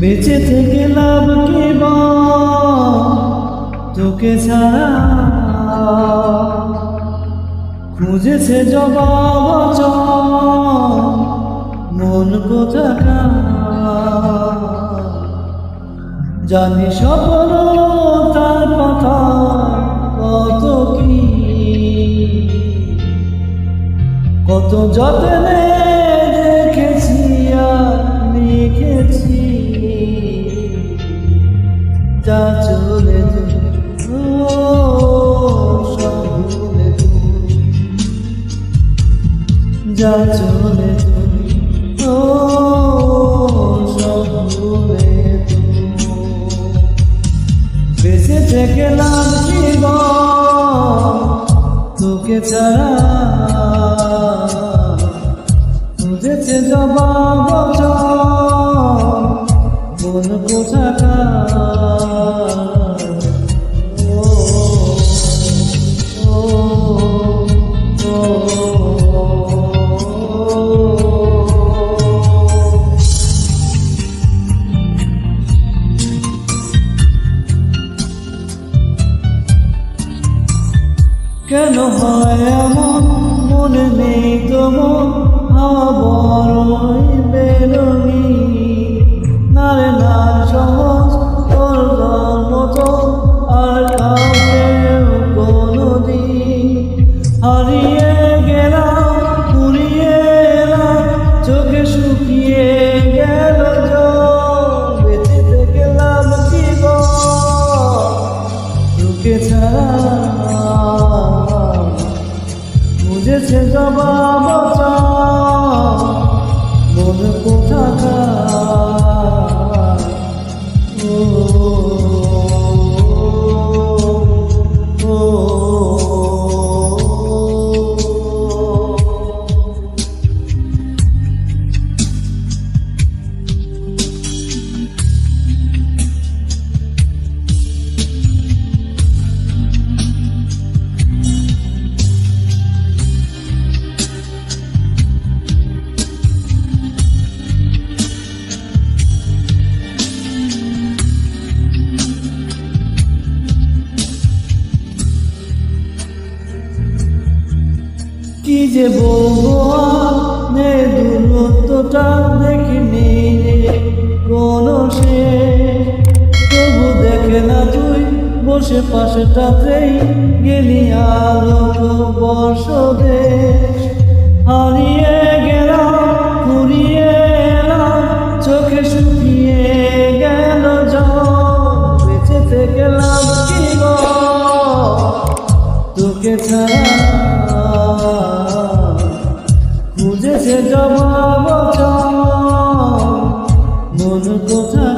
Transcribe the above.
বেঁচে থেকে লাভ কি তোকে ছাড়া খুঁজেছে জবাব মন কোথাকা জানি সফল তার কথা কত কি? কত যত্নে চলে। যা চলে ও সব ভুলে তুমি। বেঁচে থেকে লাভ তোকে ছাড়া বুঝেছে জবাব মন কোথাকার কেন হয় এমন মনে নেই তোমার আবরই বেরোনি নারে সহজ তোর আর কোনো দিন হারিয়ে বুঝেছে জবাব মন কোথাকার যে বলব নে দূরত্বটা দেখিনি কোনো সে তবু দেখে না তুই, বসে পাশেটাতেই গেলি আলোক বর্ষ দেশ হারিয়ে গেলাম, ফুরিয়ে এলাম, চোখে শুকিয়ে গেল জল। বেঁচে থেকে লাভ তোকে ছাড়া খুঁজেছে জবাব মন কোথা